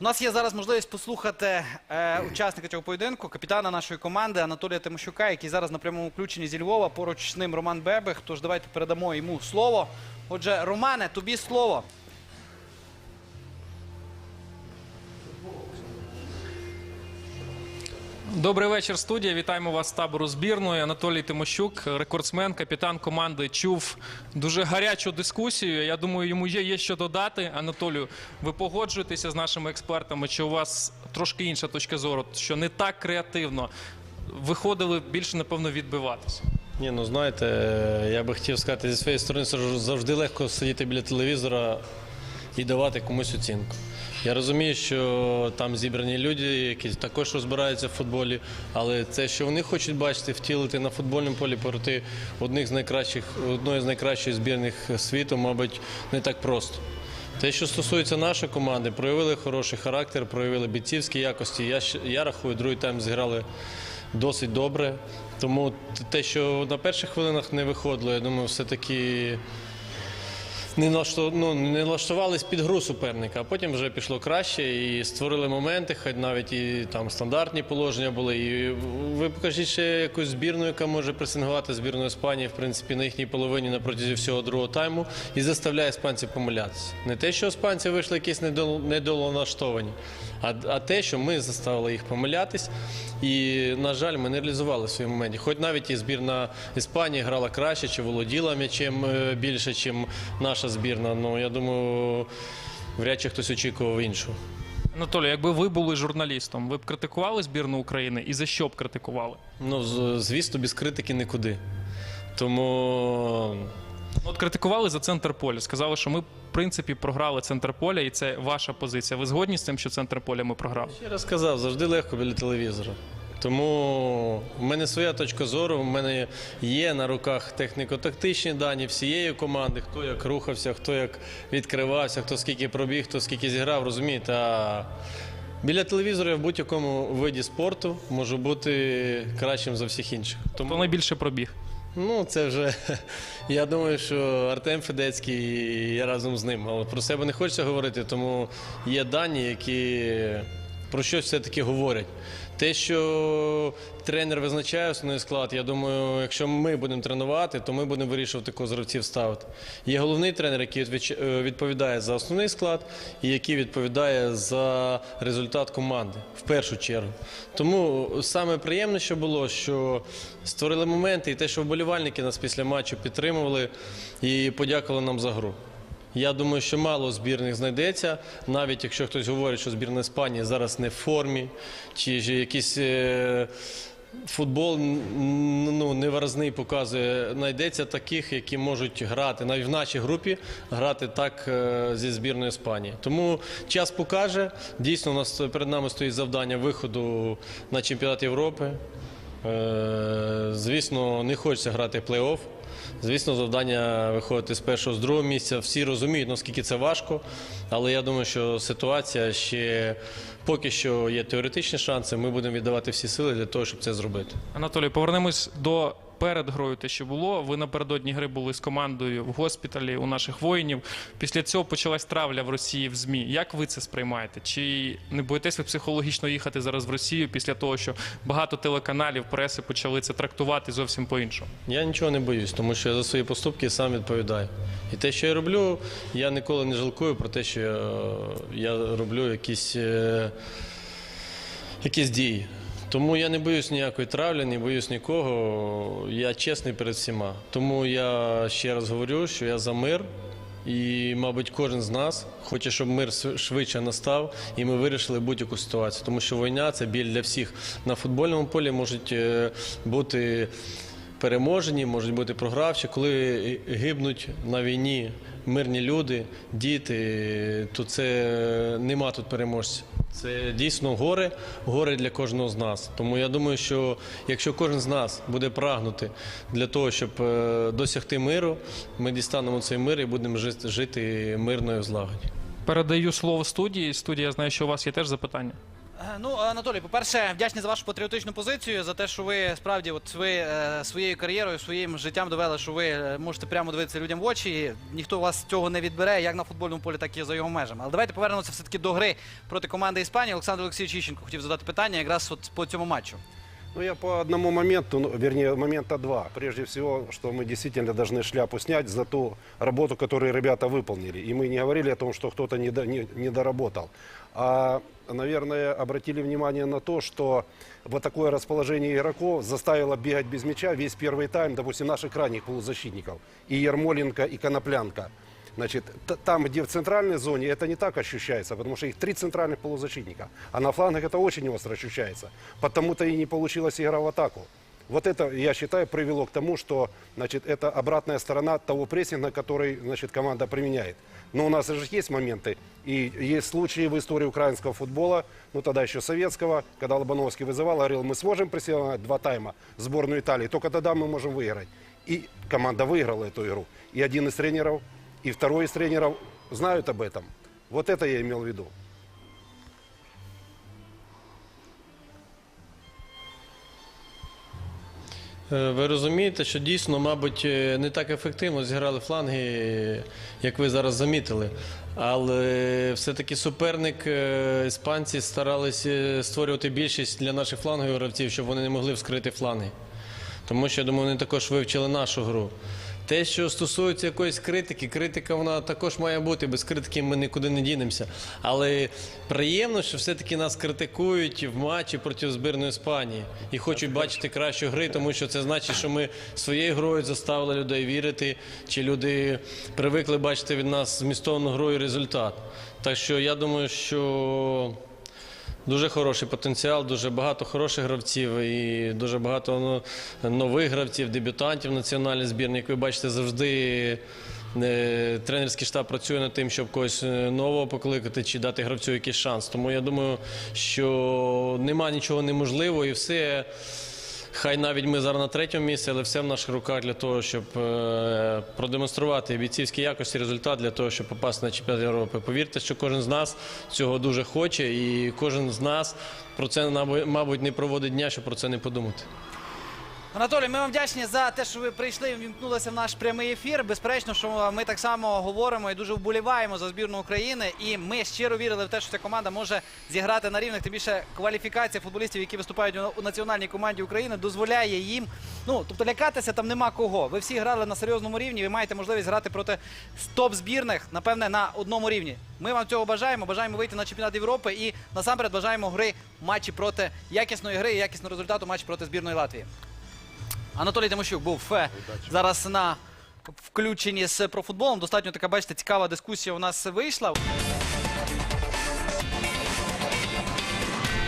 У нас є зараз можливість послухати е, учасника цього поєдинку, капітана нашої команди Анатолія Тимощука, який зараз на прямому включенні зі Львова. Поруч з ним Роман Бебех. Тож давайте передамо йому слово. Отже, Романе, тобі слово. Добрий вечір, студія. Вітаємо вас з табору збірної. Анатолій Тимощук, рекордсмен, капітан команди, чув дуже гарячу дискусію. Я думаю, йому є, є що додати. Анатолію, ви погоджуєтеся з нашими експертами, чи у вас трошки інша точка зору, що не так креативно виходили більше, напевно, відбиватися. Ні, ну знаєте, я би хотів сказати, зі своєї сторони завжди легко сидіти біля телевізора і давати комусь оцінку. Я розумію, що там зібрані люди, які також розбираються в футболі, але це, що вони хочуть бачити, втілити на футбольному полі проти одних з найкращих, одної з найкращих збірних світу, мабуть, не так просто. Те, що стосується нашої команди, проявили хороший характер, проявили бійцівські якості. Я, я рахую, другий тайм зіграли досить добре. Тому те, що на перших хвилинах не виходило, я думаю, все-таки не, ну, не налаштувались під гру суперника, а потім вже пішло краще і створили моменти, хоч навіть і там стандартні положення були. І ви покажіть ще якусь збірну, яка може пресингувати збірну Іспанії, в принципі, на їхній половині на протязі всього другого тайму і заставляє іспанців помилятися. Не те, що іспанці вийшли якісь недол- недолаштовані, а, а те, що ми заставили їх помилятись. І, на жаль, ми не реалізували свої моменти. Хоч навіть і збірна Іспанії грала краще, чи володіла м'ячем е, більше, ніж наша збірна. Ну я думаю, вряд чи хтось очікував іншого. Анатолій, якби ви були журналістом, ви б критикували збірну України і за що б критикували? Ну, звісно, без критики нікуди. Тому Ну, От критикували за центр поля. Сказали, що ми, принципі, програли центр поля, і це ваша позиція. Ви згодні з тим, що центр поля ми програли? ще раз сказав, завжди легко біля телевізора. Тому в мене своя точка зору. В мене є на руках техніко-тактичні дані всієї команди, хто як рухався, хто як відкривався, хто скільки пробіг, хто скільки зіграв, розумієте. А біля телевізора я в будь-якому виді спорту можу бути кращим за всіх інших. Хто найбільше пробіг? Ну, це вже я думаю, що Артем Федецький і я разом з ним. Але про себе не хочеться говорити, тому є дані, які про щось все-таки говорять. Те, що тренер визначає основний склад, я думаю, якщо ми будемо тренувати, то ми будемо вирішувати, кого з ставити. Є головний тренер, який е, відповідає за основний склад і який відповідає за результат команди в першу чергу. Тому саме приємне, що було, що створили моменти, і те, що вболівальники нас після матчу підтримували і подякували нам за гру. Я думаю, що мало збірних знайдеться, навіть якщо хтось говорить, що збірна Іспанії зараз не в формі, чи ж якийсь е, футбол ну, невиразний показує, знайдеться таких, які можуть грати навіть в нашій групі, грати так е, зі збірною Іспанії. Тому час покаже. Дійсно, у нас перед нами стоїть завдання виходу на чемпіонат Європи. Е, Звісно, не хочеться грати плей-офф. Звісно, завдання виходити з першого, з другого місця. Всі розуміють, наскільки це важко. Але я думаю, що ситуація ще поки що є теоретичні шанси. Ми будемо віддавати всі сили для того, щоб це зробити. Анатолій, повернемось до перед грою те, що було. Ви напередодні гри були з командою в госпіталі у наших воїнів. Після цього почалась травля в Росії в ЗМІ. Як ви це сприймаєте? Чи не боїтесь ви психологічно їхати зараз в Росію після того, що багато телеканалів, преси почали це трактувати зовсім по-іншому? Я нічого не боюсь, тому що я за свої поступки сам відповідаю. І те, що я роблю, я ніколи не жалкую про те, що я, я роблю якісь, е, якісь дії. Тому я не боюсь ніякої травлі, не боюсь нікого. Я чесний перед всіма. Тому я ще раз говорю, що я за мир. І, мабуть, кожен з нас хоче, щоб мир швидше настав, і ми вирішили будь-яку ситуацію. Тому що війна це біль для всіх. На футбольному полі можуть е, бути переможені, можуть бути програвші. Коли гибнуть на війні мирні люди, діти, то це нема тут переможців. Це дійсно горе, горе для кожного з нас. Тому я думаю, що якщо кожен з нас буде прагнути для того, щоб е, досягти миру, ми дістанемо цей мир і будемо жити, жити мирно і в злагоді. Передаю слово студії. Студія, я знаю, що у вас є теж запитання. Е, Ну, Анатолій, по-перше, вдячні за вашу патріотичну позицію, за те, що ви справді, от ви е, своєю кар'єрою, своїм життям довели, що ви е, можете прямо дивитися людям в очі. і Ніхто вас цього не відбере, як на футбольному полі, так і за його межами. Але давайте повернемося все-таки до гри проти команди Іспанії. Олександр Олексійович Іщенко хотів задати питання якраз от по цьому матчу. Ну, я по одному моменту, ну, вернее, момента два. Прежде всего, что мы действительно должны шляпу снять за ту работу, которую ребята выполнили. И мы не говорили о том, что кто-то не, до- не, не доработал. А, наверное, обратили внимание на то, что вот такое расположение игроков заставило бегать без мяча весь первый тайм, допустим, наших крайних полузащитников. И Ермоленко, и Коноплянка. Значит, т- там, где в центральной зоне, это не так ощущается, потому что их три центральных полузащитника. А на флангах это очень остро ощущается. Потому-то и не получилась игра в атаку. Вот это, я считаю, привело к тому, что значит, это обратная сторона того прессинга, который значит, команда применяет. Но у нас же есть моменты, и есть случаи в истории украинского футбола, ну тогда еще советского, когда Лобановский вызывал, говорил, мы сможем прессинговать два тайма сборную Италии, только тогда мы можем выиграть. И команда выиграла эту игру. И один из тренеров, и второй из тренеров знают об этом. Вот это я имел в виду. Е, Ви розумієте, що дійсно, мабуть, е, не так ефективно зіграли фланги, як ви зараз замітили. Але все-таки суперник, е, іспанці старалися створювати більшість для наших флангових гравців, щоб вони не могли вскрити фланги. Тому що, я думаю, вони також вивчили нашу гру. Те, що стосується якоїсь критики, критика вона також має бути. Без критики ми нікуди не дінемося. Але приємно, що все-таки нас критикують в матчі проти збірної Іспанії і хочуть бачити кращу гри, тому що це значить, що ми своєю грою заставили людей вірити, чи люди привикли бачити від нас змістовну гру і результат. Так що я думаю, що Дуже хороший потенціал, дуже багато хороших гравців і дуже багато ну, нових гравців, дебютантів національної збірні. Як ви бачите, завжди е, тренерський штаб працює над тим, щоб когось е, нового покликати чи дати гравцю якийсь шанс. Тому я думаю, що нема нічого неможливого і все. Хай навіть ми зараз на третьому місці, але все в наших руках для того, щоб е, продемонструвати бійцівські якості, результат для того, щоб попасти на чемпіонат Європи. Повірте, що кожен з нас цього дуже хоче, і кожен з нас про це мабуть не проводить дня, щоб про це не подумати. Анатолій, ми вам вдячні за те, що ви прийшли і вімкнулися в наш прямий ефір. Безперечно, що ми так само говоримо і дуже вболіваємо за збірну України. І ми щиро вірили в те, що ця команда може зіграти на рівних. Тим більше кваліфікація футболістів, які виступають у- національній команді України, дозволяє їм. Ну тобто лякатися там нема кого. Ви всі грали на серйозному рівні. Ви маєте можливість грати проти топ збірних, напевне, на одному рівні. Ми вам цього бажаємо. Бажаємо вийти на чемпіонат Європи і насамперед бажаємо гри матчі проти якісної гри і якісного результату матчі проти збірної Латвії. Анатолій Тимощук був е, зараз на включенні з профутболом. Достатньо така, бачите, цікава дискусія у нас вийшла.